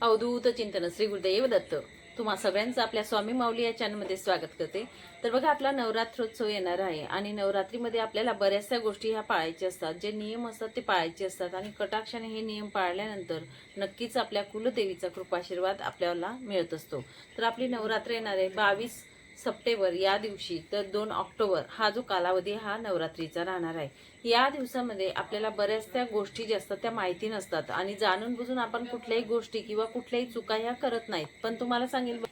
अवधूत चिंतन श्री गुरुदेव दत्त. तुम्हा सगळ्यांचं आपल्या स्वामी माऊली या चॅनलमध्ये स्वागत करते. तर बघा आपला नवरात्रोत्सव येणार आहे आणि नवरात्रीमध्ये आपल्याला बऱ्याचशा गोष्टी ह्या पाळायच्या असतात. जे नियम असतात ते पाळायचे असतात आणि कटाक्षाने हे नियम पाळल्यानंतर नक्कीच आपल्या कुलदेवीचा कृपाशीर्वाद आपल्याला मिळत असतो. तर आपली नवरात्र येणार आहे बावीस सप्टेंबर या दिवशी तर दोन ऑक्टोबर हा जो कालावधी हा नवरात्रीचा राहणार आहे. या दिवसामध्ये आपल्याला बऱ्याच त्या गोष्टी ज्या असतात त्या माहिती नसतात आणि जाणून बुजून आपण कुठल्याही गोष्टी किंवा कुठल्याही चुका ह्या करत नाहीत. पण तुम्हाला सांगेल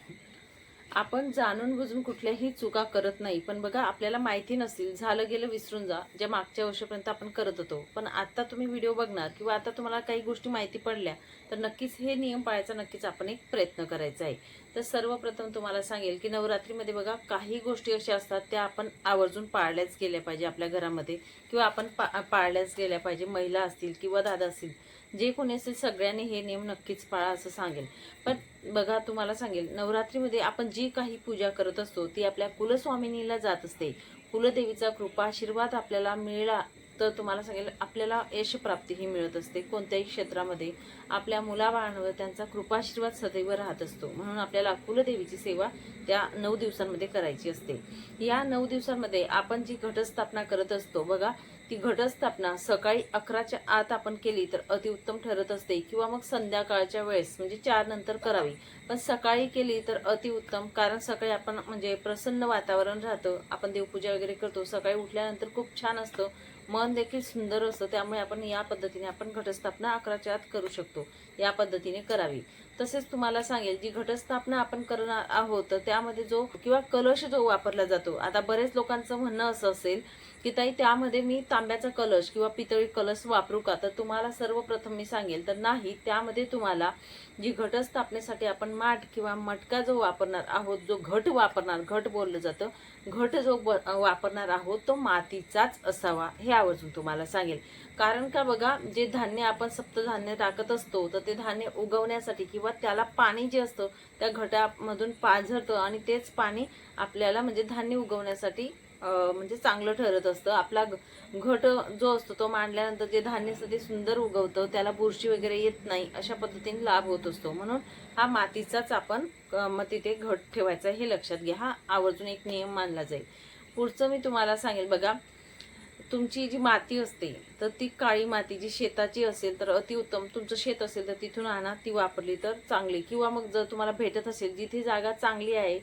आपण जाणून बुजून कुठल्याही चुका करत नाही. पण बघा आपल्याला माहिती नसतील. झालं गेलं विसरून जा. ज्या मागच्या वर्षापर्यंत आपण करत होतो. पण आता तुम्ही व्हिडिओ बघणार किंवा आता तुम्हाला काही गोष्टी माहिती पडल्या तर नक्कीच हे नियम पाळायचा नक्कीच आपण एक प्रयत्न करायचा आहे. तर सर्वप्रथम तुम्हाला सांगेल की नवरात्रीमध्ये बघा काही गोष्टी अशा असतात त्या आपण आवर्जून पाळल्याच गेल्या पाहिजे आपल्या घरामध्ये. किंवा आपण पा पाळल्याच गेल्या पाहिजे. महिला असतील किंवा दादा असतील. जे कोणी असेल सगळ्यांनी हे नियम नक्कीच पाळा असं सांगेल. पण बघा तुम्हाला सांगेल नवरात्रीमध्ये आपण जी काही पूजा करत असतो ती आपल्या कुलस्वामिनीला जात असते. कुलदेवीचा कृपा आशीर्वाद आपल्याला मिळाला तर तुम्हाला सांगेल आपल्याला यशप्राप्ती ही मिळत असते. कोणत्याही क्षेत्रामध्ये आपल्या मुलाबाळांवर त्यांचा कृपाशीर्वाद सदैव राहत असतो. म्हणून आपल्याला कुलदेवीची सेवा त्या नऊ दिवसांमध्ये करायची असते. या नऊ दिवसांमध्ये आपण जी घटस्थापना करत असतो बघा ती घटस्थापना सकाळी अकराच्या आत आपण केली तर अतिउत्तम ठरत असते किंवा मग संध्याकाळच्या वेळेस म्हणजे चार नंतर करावी. पण सकाळी केली तर अतिउत्तम कारण सकाळी आपण म्हणजे प्रसन्न वातावरण राहतं. आपण देवपूजा वगैरे करतो. सकाळी उठल्यानंतर खूप छान असतं. मन देखील सुंदर असतं. त्यामुळे आपण या पद्धतीने आपण घटस्थापना अकराच्या आत करू शकतो. या पद्धतीने करावी. तसेच तुम्हाला सांगेल जी घटस्थापना आपण करणार आहोत तर त्यामध्ये जो किंवा कलश जो वापरला जातो. आता बरेच लोकांचं म्हणणं असं असेल की ताई त्यामध्ये मी तांब्याचा कलश किंवा पितळी कलश वापरू का? तर तुम्हाला सर्वप्रथम मी सांगेल. तर नाही त्यामध्ये तुम्हाला जी घटस्थापनेसाठी आपण माठ किंवा मटका जो वापरणार आहोत जो घट वापरणार घट बोललं जातं घट जो ब- वापरणार आहोत तो मातीचाच असावा हे आवर्जून तुम्हाला सांगेल. कारण का बघा जे धान्य आपण सप्तधान्य टाकत असतो तर ते धान्य उगवण्यासाठी किंवा त्याला पाणी जे असतं त्या घटामधून पाझरतं आणि तेच पाणी आपल्याला म्हणजे धान्य उगवण्यासाठी म्हणजे चांगलं ठरत असतं. आपला घट जो असतो तो मांडल्यानंतर जे धान्य असतं ते सुंदर उगवतं त्याला बुरशी वगैरे येत नाही अशा पद्धतीने लाभ होत असतो. म्हणून हा मातीचाच आपण मग तिथे घट ठेवायचा हे लक्षात घ्या. हा आवर्जून एक नियम मानला जाईल. पुढचं मी तुम्हाला सांगेल. बघा तुमची जी माती असते तर ती काळी माती जी शेताची असेल तर अतिउत्तम तुमचं शेत असेल तर तिथून आणा. ती वापरली तर चांगली. किंवा मग जर तुम्हाला भेटत असेल जिथे जागा चांगली आहे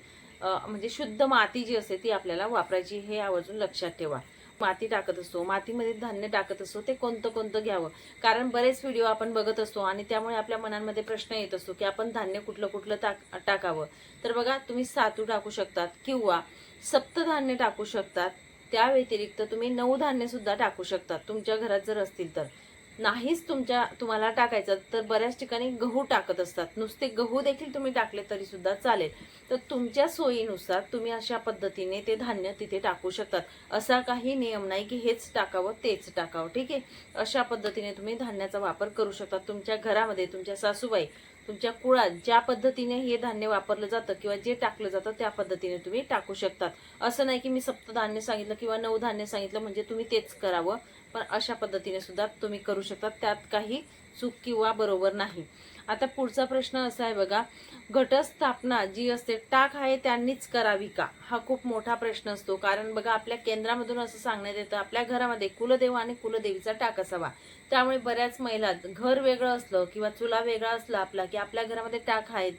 म्हणजे शुद्ध माती जी असते ती आपल्याला वापरायची हे आवर्जून लक्षात ठेवा. माती टाकत असतो मातीमध्ये धान्य टाकत असतो ते कोणतं कोणतं घ्यावं? कारण बरेच व्हिडिओ आपण बघत असतो आणि त्यामुळे आपल्या मनांमध्ये प्रश्न येत असतो की आपण धान्य कुठलं कुठलं टाक टाकावं? तर बघा तुम्ही सातू टाकू शकतात किंवा सप्तधान्य टाकू शकतात. त्या व्यतिरिक्त तुम्ही नऊ धान्य सुद्धा टाकू शकतात. तुमच्या घरात जर असतील तर. नाहीच तुमच्या तुम्हाला टाकायचं तर बऱ्याच ठिकाणी गहू टाकत असतात. नुसते गहू देखील तुम्ही टाकले तरी सुद्धा चालेल. तर तुमच्या सोयीनुसार तुम्ही अशा पद्धतीने ते धान्य तिथे टाकू शकतात असा काही नियम नाही की हेच टाकावं तेच टाकावं ठीक आहे? अशा पद्धतीने तुम्ही धान्याचा वापर करू शकता. तुमच्या घरामध्ये तुमच्या सासूबाई तुमच्या कुळात ज्या पद्धतीने हे धान्य वापरलं जातं किंवा जे टाकलं जातं त्या पद्धतीने तुम्ही टाकू शकतात असं नाही की मी सप्तधान्य सांगितलं किंवा नऊ धान्य सांगितलं म्हणजे तुम्ही तेच करावं. पण अशा पद्धतीने सुद्धा तुम्ही करू शकता. त्यात काही चूक किंवा बरोबर नाही. आता पुढचा प्रश्न असा आहे बघा घटस्थापना जी असते टाक आहे त्यांनीच करावी का? हा खूप मोठा प्रश्न असतो. कारण बघा आपल्या केंद्रामधून असं सांगण्यात येतं आपल्या घरामध्ये कुलदेव आणि कुलदेवीचा टाक असावा. त्यामुळे बऱ्याच महिला घर वेगळं असलं किंवा चुला वेगळा असला आपला की आपल्या घरामध्ये टाक आहेत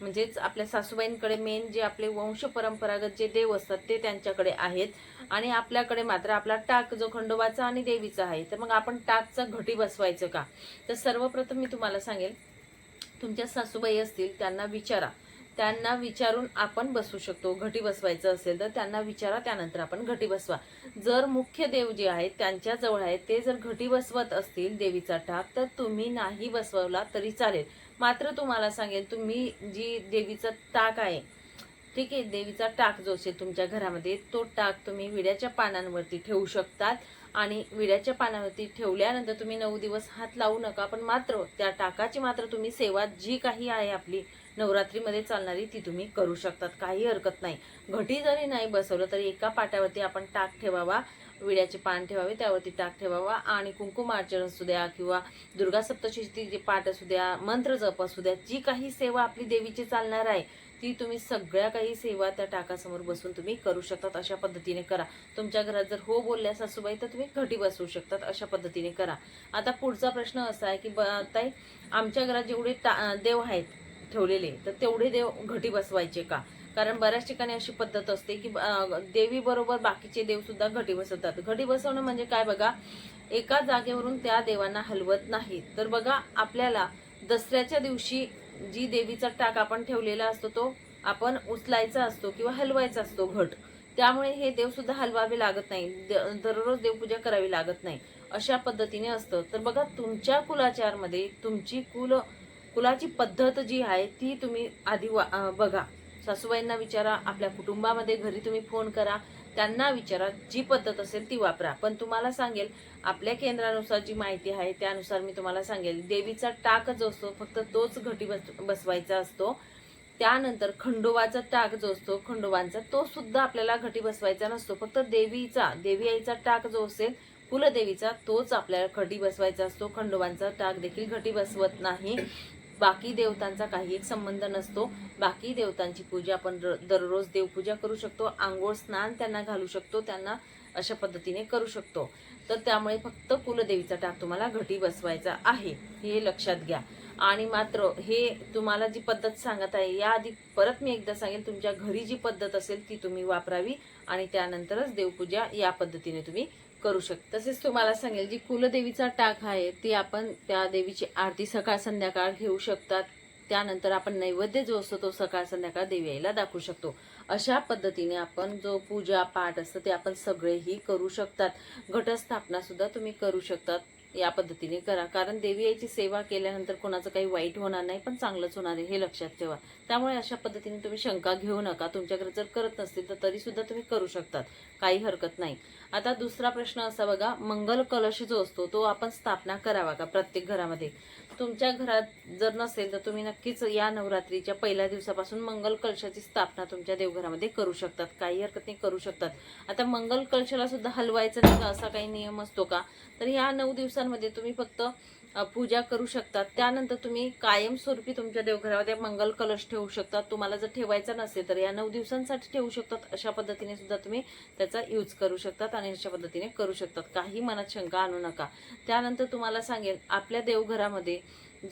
म्हणजेच आपल्या सासूबाईंकडे मेन जे आपले वंश परंपरागत जे देव असतात ते त्यांच्याकडे आहेत. आणि आपल्याकडे मात्र आपला टाक जो खंडोबाचा आणि देवीचा आहे. तर मग आपण टाकचा घटी बसवायचं का? तर सर्वप्रथम मी तुम्हाला सांगेल तुमच्या सासूबाई असतील त्यांना विचारा. त्यांना विचारून आपण बसू शकतो. घटी बसवायचं असेल तर त्यांना विचारा त्यानंतर आपण घटी बसवा. जर मुख्य देव जे आहेत त्यांच्या जवळ आहेत ते जर घटी बसवत असतील देवीचा टाक तर तुम्ही नाही बसवला तरी चालेल. मात्र तुम्हाला सांगेल तुम्ही जी देवीचा टाक आहे ठीक आहे देवीचा टाक जो असेल तुमच्या घरामध्ये तो टाक तुम्ही विड्याच्या पानांवरती ठेवू शकतात. आणि विड्याच्या पानावरती ठेवल्यानंतर तुम्ही नऊ दिवस हात लावू नका पण मात्र त्या टाकाची मात्र तुम्ही सेवा जी काही आहे आपली नवरात्रीमध्ये चालणारी ती तुम्ही करू शकतात. काही हरकत नाही. घटी जरी नाही बसवलं तरी एका पाट्यावरती आपण टाक ठेवावा. विड्याचे पान ठेवावे त्यावरती टाक ठेवावा आणि कुंकुमार्चन असू द्या किंवा दुर्गा सप्तशतीचे जे पाठ असू द्या मंत्र जप असू द्या जी काही सेवा आपली देवीची चालणार आहे ती तुम्ही सगळ्या काही सेवा त्या टाकासमोर बसून तुम्ही करू शकतात अशा पद्धतीने करा. तुमच्या घरात जर हो बोलल्या सासूबाई तर तुम्ही घटी बसवू शकतात अशा पद्धतीने करा. आता पुढचा प्रश्न असा आहे की ब ताई आमच्या घरात जेवढे टा देव आहेत ठेवलेले तर तेवढे देव घटी बसवायचे का? कारण बऱ्याच ठिकाणी अशी पद्धत असते की देवी बरोबर बाकीचे देव सुद्धा घटी बसवतात. घटी बसवणं म्हणजे काय बघा एका जागेवरून त्या देवांना हलवत नाही. तर बघा आपल्याला दसऱ्याच्या दिवशी जी देवीचा टाक आपण ठेवलेला असतो तो आपण उचलायचा असतो किंवा हलवायचा असतो घट. त्यामुळे हे देव सुद्धा हलवावे लागत नाही. द- दररोज देवपूजा करावी लागत नाही. अशा पद्धतीने असतं. तर बघा तुमच्या कुलाचारमध्ये तुमची कुल कुलाची पद्धत जी आहे ती तुम्ही आधी वा- बघा. सासूबाईंना विचारा आपल्या कुटुंबामध्ये घरी तुम्ही फोन करा. त्यांना विचारा जी पद्धत असेल ती वापरा. पण तुम्हाला सांगेल आपल्या केंद्रानुसार जी माहिती आहे त्यानुसार मी तुम्हाला सांगेल. देवीचा टाक जो असतो फक्त तोच घटी बस बसवायचा असतो. त्यानंतर खंडोबाचा टाक जो असतो खंडोबांचा तो सुद्धा आपल्याला घटी बसवायचा नसतो. फक्त देवीचा देवी आईचा टाक जो असेल कुलदेवीचा तोच आपल्याला घटी बसवायचा असतो. खंडोबांचा टाक देखील घटी बसवत नाही. बाकी देवतांचा काही एक संबंध नसतो. बाकी देवतांची पूजा आपण दररोज देवपूजा करू शकतो. आंघोळ स्नान त्यांना घालू शकतो. त्यांना अशा पद्धतीने करू शकतो. तर त्यामुळे फक्त कुलदेवीचा टाक तुम्हाला घटी बसवायचा आहे. हे लक्षात घ्या. आणि मात्र हे तुम्हाला जी पद्धत सांगत आहे याआधी परत मी एकदा सांगेल तुमच्या घरी जी पद्धत असेल ती तुम्ही वापरावी आणि त्यानंतरच देवपूजा या पद्धतीने तुम्ही करू शकता. तसेच तुम्हाला सांगेल जी कुलदेवीचा टाक आहे ती आपण त्या देवीची आरती सकाळ संध्याकाळ घेऊ शकतात. त्यानंतर आपण नैवेद्य जो असतो तो सकाळ संध्याकाळ देवी आईला दाखवू शकतो. अशा पद्धतीने आपण जो पूजा पाठ असतं ते आपण सगळेही करू शकतात. घटस्थापना सुद्धा तुम्ही करू शकतात. या पद्धतीने करा. कारण देवी आईची सेवा केल्यानंतर कोणाचं काही वाईट होणार नाही पण चांगलंच होणार आहे हे लक्षात ठेवा. त्यामुळे अशा पद्धतीने तुम्ही शंका घेऊ नका. तुमच्याकडे जर करत नसतील तर तरीसुद्धा तुम्ही करू शकतात. काही हरकत नाही. आता दुसरा प्रश्न असा बघा मंगल कलश जो असतो तो आपण स्थापना करावा का प्रत्येक घरामध्ये? तुमच्या घरात जर नसेल तर तुम्ही नक्कीच या नवरात्रीच्या पहिल्या दिवसापासून मंगल कलशाची स्थापना तुमच्या देवघरामध्ये करू शकतात. काही हरकत नाही करू शकतात. आता मंगल कलशाला सुद्धा हलवायचं नाही का? असा काही नियम असतो का? तर ह्या नऊ दिवसांमध्ये तुम्ही फक्त पूजा करू शकतात. त्यानंतर तुम्ही कायमस्वरूपी तुमच्या देवघरामध्ये मंगल कलश ठेवू शकतात. तुम्हाला जर ठेवायचा नसेल तर या नऊ दिवसांसाठी ठेवू शकतात. अशा पद्धतीने सुद्धा तुम्ही त्याचा यूज करू शकतात आणि अशा पद्धतीने करू शकतात. काही मनात शंका आणू नका. त्यानंतर तुम्हाला सांगेल आपल्या देवघरामध्ये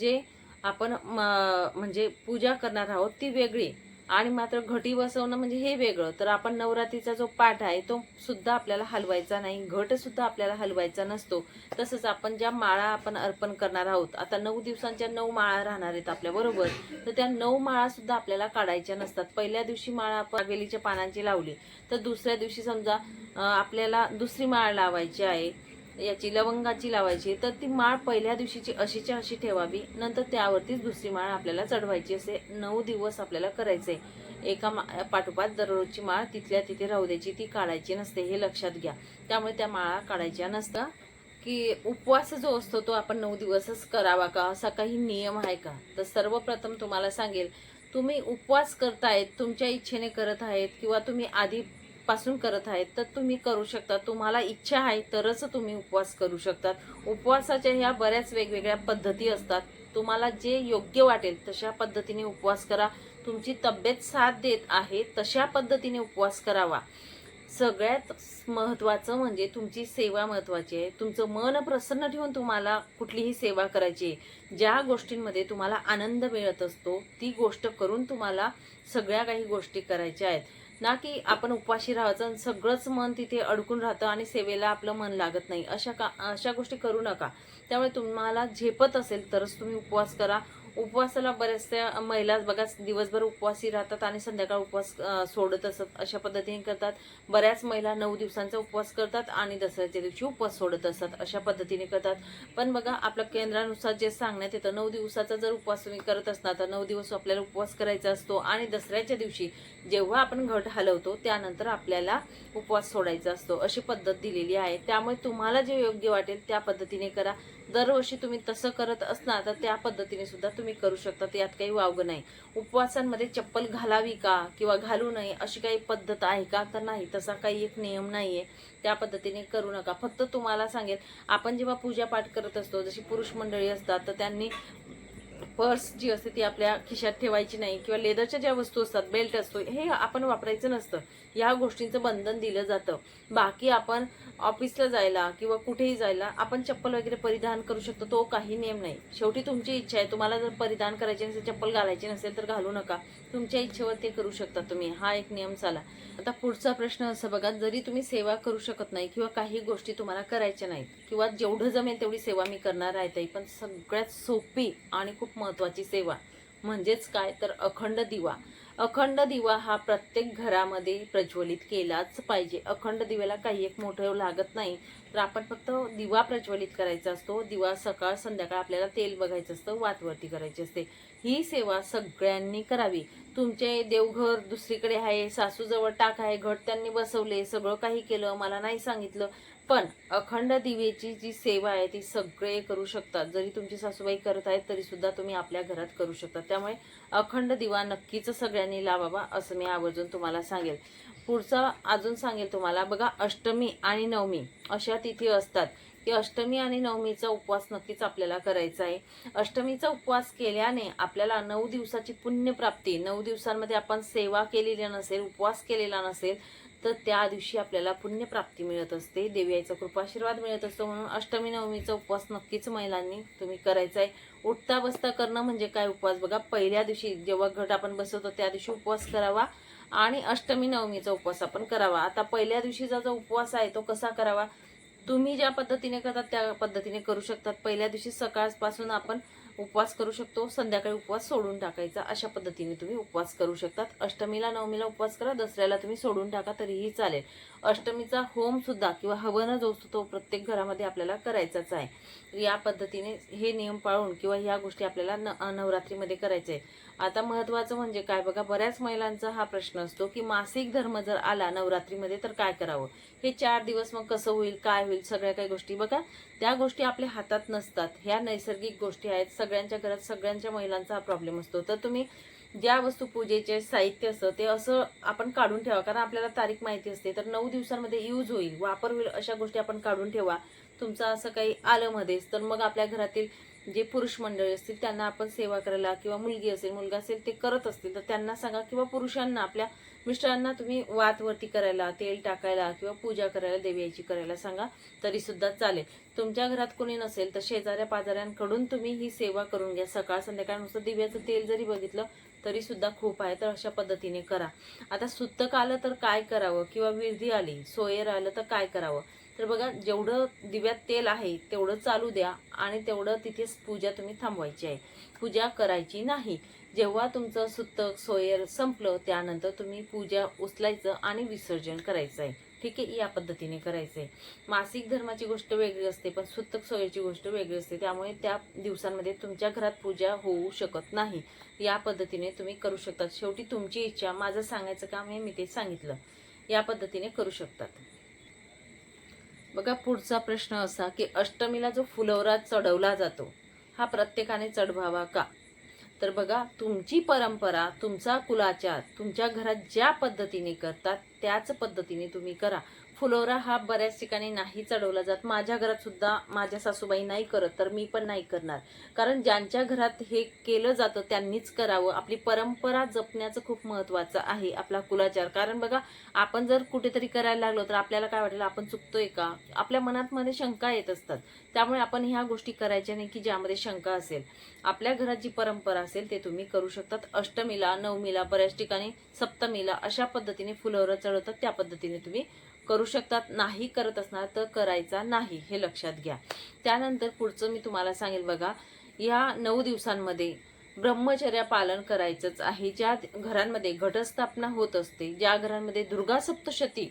जे आपण म- म्हणजे पूजा करणार आहोत ती वेगळी. आणि मात्र घटी बसवणं म्हणजे हे वेगळं. तर आपण नवरात्रीचा जो पाठ आहे तो सुद्धा आपल्याला हलवायचा नाही. घट सुद्धा आपल्याला हलवायचा नसतो. तसंच आपण ज्या माळा आपण अर्पण करणार आहोत आता नऊ दिवसांच्या नऊ माळा राहणार आहेत आपल्या बरोबर? तर त्या नऊ माळा सुद्धा आपल्याला काढायच्या नसतात. पहिल्या दिवशी माळा आपण वेलीच्या पानांची लावली तर दुसऱ्या दिवशी समजा आपल्याला दुसरी माळ लावायची आहे याची लवंगाची लावायची तर ती माळ पहिल्या दिवशीची अशीच्या अशी ठेवावी नंतर त्यावरतीच दुसरी माळ आपल्याला चढवायची असे नऊ दिवस आपल्याला करायचे. एका मा पाठोपाठ दररोजची माळ तिथल्या तिथे राहू द्यायची ती काढायची नसते हे लक्षात घ्या. त्यामुळे त्या माळा काढायच्या नसता की उपवास जो असतो तो आपण नऊ दिवसच करावा का? असा काही नियम आहे का? तर सर्वप्रथम तुम्हाला सांगेल तुम्ही उपवास करतायत तुमच्या इच्छेने करत आहेत किंवा तुम्ही आधी पासून करत आहेत तर तुम्ही करू शकता. तुम्हाला इच्छा आहे तरच तुम्ही उपवास करू शकतात उपवासाच्या ह्या बऱ्याच वेगवेगळ्या पद्धती असतात. तुम्हाला जे योग्य वाटेल तशा पद्धतीने उपवास करा. तुमची तब्येत साथ देत आहे तशा पद्धतीने उपवास करावा. सगळ्यात महत्त्वाचं म्हणजे तुमची सेवा महत्त्वाची आहे. तुमचं मन प्रसन्न ठेवून तुम्हाला कुठलीही सेवा करायची आहे. ज्या गोष्टींमध्ये तुम्हाला आनंद मिळत असतो ती गोष्ट करून तुम्हाला सगळ्या काही गोष्टी करायच्या आहेत. ना की आपण उपाशी राहायचं आणि सगळंच मन तिथे अडकून राहतं आणि सेवेला आपलं मन लागत नाही. अशा का अशा गोष्टी करू नका. त्यामुळे तुम्हाला झेपत असेल तरच तुम्ही उपवास करा. उपवासाला बऱ्याचशा महिला बघा दिवसभर उपवासी राहतात आणि संध्याकाळ उपवास सोडत असत. अशा पद्धतीने करतात. बऱ्याच महिला नऊ दिवसांचा उपवास करतात आणि दसऱ्याच्या दिवशी उपवास सोडत असतात अशा पद्धतीने करतात. पण बघा आपल्या केंद्रानुसार जे सांगण्यात येतं नऊ दिवसाचा जर उपवास तुम्ही करत असणार तर नऊ दिवस आपल्याला उपवास करायचा असतो आणि दसऱ्याच्या दिवशी जेव्हा आपण घट हलवतो त्यानंतर आपल्याला उपवास सोडायचा असतो. अशी पद्धत दिलेली आहे. त्यामुळे तुम्हाला जे योग्य वाटेल त्या पद्धतीने करा. दरवर्षी तुम्ही तसं करत असणार तर त्या पद्धतीने सुद्धा तुम्ही करू शकता. यात काही वावगं नाही. उपवासांमध्ये चप्पल घालावी का किंवा घालू नये अशी काही पद्धत आहे का? तर नाही तसा काही एक नियम नाही आहे त्या पद्धतीने करू नका. फक्त तुम्हाला सांगेल आपण जेव्हा पूजापाठ करत असतो जशी पुरुष मंडळी असतात तर त्यांनी पर्स जी असते ती आपल्या खिशात ठेवायची नाही किंवा लेदरच्या ज्या वस्तू असतात बेल्ट असतो हे आपण वापरायचं नसतं. या गोष्टींचं बंधन दिलं जातं. बाकी आपण ऑफिसला जायला किंवा कुठेही जायला आपण चप्पल वगैरे परिधान करू शकतो तो काही नियम नाही. शेवटी तुमची इच्छा आहे तुम्हाला जर परिधान करायची नसेल चप्पल घालायची नसेल तर घालू नका. तुमच्या इच्छेवर ते करू शकता तुम्ही. हा एक नियम चाला आता पुढचा प्रश्न असं बघा जरी तुम्ही सेवा करू शकत नाही किंवा काही गोष्टी तुम्हाला करायच्या नाहीत किंवा जेवढं जमेल तेवढी सेवा मी करणार आहे ताई पण सगळ्यात सोपी आणि खूप महत्त्वाची सेवा म्हणजेच काय? तर अखंड दिवा. अखंड दिवा हा प्रत्येक घरामध्ये प्रज्वलित केलाच पाहिजे. अखंड दिव्याला काही एक मोठं लागत नाही. तर आपण फक्त दिवा प्रज्वलित करायचा असतो. दिवा सकाळ संध्याकाळ आपल्याला तेल बघायचं असतं वातवरती करायची असते. ही सेवा सगळ्यांनी करावी. तुमचे देवघर दुसरीकडे आहे सासूजवळ टाक आहे घट त्यांनी बसवले सगळं काही केलं मला नाही सांगितलं. पण अखंड दिवेची जी सेवा आहे ती सगळे करू शकतात. जरी तुमची सासूबाई करत आहेत तरी सुद्धा तुम्ही आपल्या घरात करू शकता त्यामुळे अखंड दिवा नक्कीच सगळ्यांनी लावावा असं मी आवर्जून तुम्हाला सांगेल. पुढचा अजून सांगेल तुम्हाला बघा अष्टमी आणि नवमी अशा तिथी असतात की अष्टमी आणि नवमीचा उपवास नक्कीच आपल्याला करायचा आहे. अष्टमीचा उपवास केल्याने आपल्याला नऊ दिवसाची पुण्यप्राप्ती नऊ दिवसांमध्ये आपण सेवा केलेली नसेल उपवास केलेला नसेल तर त्या दिवशी आपल्याला पुण्यप्राप्ती मिळत असते. देवी आईचा कृपाशीर्वाद मिळत असतो म्हणून अष्टमी नवमीचा उपवास नक्कीच महिलांनी तुम्ही करायचा आहे उठता बसता करणं म्हणजे काय उपवास? बघा पहिल्या दिवशी जेव्हा घट आपण बसवतो त्या दिवशी उपवास करावा आणि अष्टमी नवमीचा उपवास आपण करावा. आता पहिल्या दिवशीचा जो उपवास आहे तो कसा करावा? तुम्ही ज्या पद्धतीने करतात त्या पद्धतीने करू शकतात. पहिल्या दिवशी सकाळपासून आपण उपवास करू शकतो संध्याकाळी उपवास सोडून टाकायचा. अशा पद्धतीने तुम्ही उपवास करू शकतात. अष्टमीला नवमीला उपवास करा दसऱ्याला तुम्ही सोडून टाका तरीही चालेल. अष्टमीचा होम सुद्धा किंवा हवन जो असतो तो प्रत्येक घरामध्ये आपल्याला करायचाच आहे. या पद्धतीने हे नियम पाळून किंवा ह्या गोष्टी आपल्याला न नवरात्रीमध्ये करायचे आहे आता महत्त्वाचं म्हणजे काय? बघा बऱ्याच महिलांचा हा प्रश्न असतो की मासिक धर्म जर आला नवरात्रीमध्ये तर काय करावं? हे चार दिवस मग कसं होईल काय होईल सगळ्या काही गोष्टी बघा. त्या गोष्टी आपल्या हातात नसतात. ह्या नैसर्गिक गोष्टी आहेत. सगळ्यांच्या घरात सगळ्यांच्या महिलांचा हा प्रॉब्लेम असतो. तर तुम्ही ज्या वस्तू पूजेचे साहित्य असतं ते असं आपण काढून ठेवा. कारण आपल्याला तारीख माहिती असते. तर नऊ दिवसांमध्ये यूज होईल वापर होईल अशा गोष्टी आपण काढून ठेवा. तुमचं असं काही आलं मध्येच तर मग आपल्या घरातील जे पुरुष मंडळी असतील त्यांना आपण सेवा करायला किंवा मुलगी असेल मुलगा असेल ते करत असतील तर त्यांना सांगा किंवा पुरुषांना आपल्या मिस्टरांना तुम्ही वातवरती करायला तेल टाकायला किंवा पूजा करायला देवी याची करायला सांगा तरी सुद्धा चालेल. तुमच्या घरात कोणी नसेल तर शेजाऱ्या पाजाऱ्यांकडून तुम्ही ही सेवा करून घ्या. सकाळ संध्याकाळ नुसतं दिव्याचं तेल जरी बघितलं तरी सुद्धा खूप आहे. तर अशा पद्धतीने करा. आता सुतक आलं तर काय करावं? किंवा विरधी आली सोयर आलं तर काय करावं? तर बघा जेवढं दिव्यात तेल आहे तेवढं चालू द्या आणि तेवढं तिथेच पूजा तुम्ही थांबवायची आहे. पूजा करायची नाही. जेव्हा तुमचं सुतक सोयर संपलं त्यानंतर तुम्ही पूजा उचलायचं आणि विसर्जन करायचं आहे ठीक आहे? या पद्धतीने करायचं आहे मासिक धर्माची गोष्ट वेगळी असते पण सुत्तक सोयीची गोष्ट वेगळी असते. त्यामुळे त्या दिवसांमध्ये तुमच्या घरात पूजा होऊ शकत नाही. या पद्धतीने तुम्ही करू शकतात. शेवटी तुमची इच्छा माझं सांगायचं काम हे मी ते सांगितलं. या पद्धतीने करू शकतात. बघा पुढचा प्रश्न असा की अष्टमीला जो फुलवरा चढवला जातो हा प्रत्येकाने चढवावा का? तर बघा तुमची परंपरा तुमचा कुलाचार तुमच्या घरात ज्या पद्धतीने करतात त्याच पद्धतीने तुम्ही करा. फुलोरा हा बऱ्याच ठिकाणी नाही चढवला जात. माझ्या घरात सुद्धा माझ्या सासूबाई नाही करत तर मी पण नाही करणार. कारण ज्यांच्या घरात हे केलं जातं त्यांनीच करावं. आपली परंपरा जपण्याचं खूप महत्त्वाचं आहे आपला कुलाचार. कारण बघा आपण जर कुठेतरी करायला लागलो तर आपल्याला काय वाटेल? आपण चुकतोय का? आपल्या मनात मध्ये शंका येत असतात. त्यामुळे आपण ह्या गोष्टी करायच्या नाही की ज्यामध्ये शंका असेल. आपल्या घरात जी परंपरा असेल ते तुम्ही करू शकतात. अष्टमीला नवमीला बऱ्याच ठिकाणी सप्तमीला अशा पद्धतीने फुलवरं चढवतात. त्या पद्धतीने तुम्ही करू शकतात नाही करत असणार तर करायचा नाही हे लक्षात घ्या. त्यानंतर पुढचं मी तुम्हाला सांगेल बघा या नऊ दिवसांमध्ये ब्रह्मचर्या पालन करायचंच आहे. ज्या घरांमध्ये घटस्थापना होत असते ज्या घरांमध्ये दुर्गा सप्तशती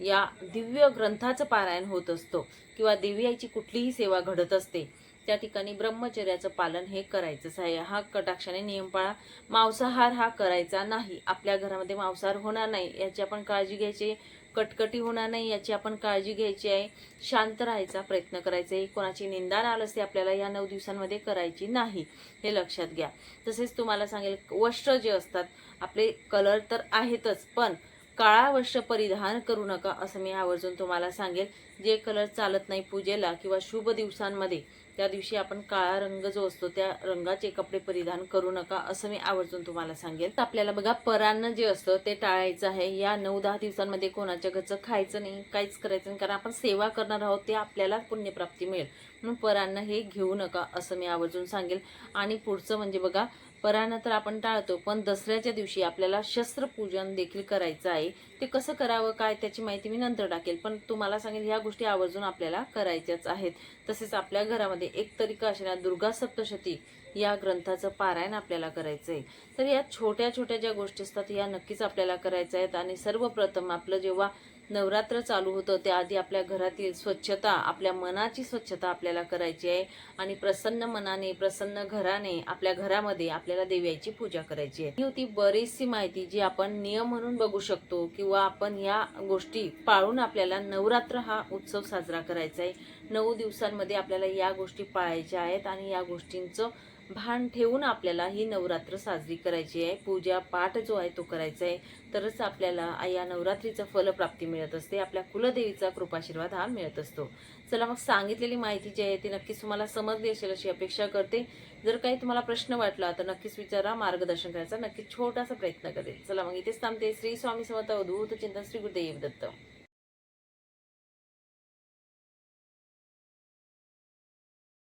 या दिव्य ग्रंथाचं पारायण होत असतो किंवा देवी कुठलीही सेवा घडत असते त्या ठिकाणी ब्रह्मचर्याचं पालन हे करायचंच आहे. हा कटाक्षाने नियम पाळा. मांसाहार हा करायचा नाही. आपल्या घरामध्ये मांसाहार होणार नाही याची आपण काळजी घ्यायची. कटकटी होणार नाही याची आपण काळजी घ्यायची आहे. शांत राहायचा प्रयत्न करायचा आहे. कोणाची निंदा नालस्ती आपल्याला या नऊ दिवसांमध्ये करायची नाही हे लक्षात घ्या. तसेच तुम्हाला सांगेल वस्त्र जे असतात आपले कलर तर आहेतच पण काळा वस्त्र परिधान करू नका असं मी आवर्जून तुम्हाला सांगेल. जे कलर चालत नाही पूजेला किंवा शुभ दिवसांमध्ये त्या दिवशी आपण काळा रंग जो असतो त्या रंगाचे कपडे परिधान करू नका असं मी आवर्जून तुम्हाला सांगेल. आपल्याला बघा परान्न जे असतं ते टाळायचं आहे. या नऊ दहा दिवसांमध्ये कोणाच्या घरचं खायचं नाही काहीच करायचं नाही कारण आपण सेवा करणार आहोत ते आपल्याला पुण्यप्राप्ती मिळेल. म्हणून परान्न हे घेऊ नका असं मी आवर्जून सांगेल. आणि पुढचं म्हणजे बघा परान्न तर आपण टाळतो पण दसऱ्याच्या दिवशी आपल्याला शस्त्रपूजन देखील करायचं आहे. ते कसं करावं काय त्याची माहिती मी नंतर टाकेल पण तुम्हाला सांगेल ह्या गोष्टी आवर्जून आपल्याला करायच्याच आहेत. तसेच आपल्या घरामध्ये एक तरीका असणाऱ्या दुर्गा सप्तशती या ग्रंथाचं पारायण आपल्याला करायचं आहे. तर या छोट्या छोट्या ज्या गोष्टी असतात या नक्कीच आपल्याला करायच्या आहेत. आणि सर्वप्रथम आपलं जेव्हा नवरात्र चालू होतं त्याआधी आपल्या घरातील स्वच्छता आपल्या मनाची स्वच्छता आपल्याला करायची आहे आणि प्रसन्न मनाने प्रसन्न घराने आपल्या घरामध्ये आपल्याला देव्याची पूजा करायची आहे. ही होती बरीचशी माहिती जी आपण नियम म्हणून बघू शकतो किंवा आपण या गोष्टी पाळून आपल्याला नवरात्र हा उत्सव साजरा करायचा आहे. नऊ दिवसांमध्ये आपल्याला या गोष्टी पाळायच्या आहेत आणि या गोष्टींचं भान ठेवून आपल्याला ही नवरात्र साजरी करायची आहे. पूजा पाठ जो आहे तो करायचा आहे. तरच आपल्याला या नवरात्रीचं फलप्राप्ती मिळत असते. आपल्या कुलदेवीचा कृपाशीर्वाद हा मिळत असतो. चला मग सांगितलेली माहिती जी आहे ती नक्कीच तुम्हाला समजली असेल अशी अपेक्षा करते. जर काही तुम्हाला प्रश्न वाटला तर नक्कीच विचारा. मार्गदर्शन करायचा नक्कीच छोटासा प्रयत्न करेल चला मग इथेच थांबते. श्री स्वामी समर्थ अवधूत चिंतन श्री गुरुदेव दत्त.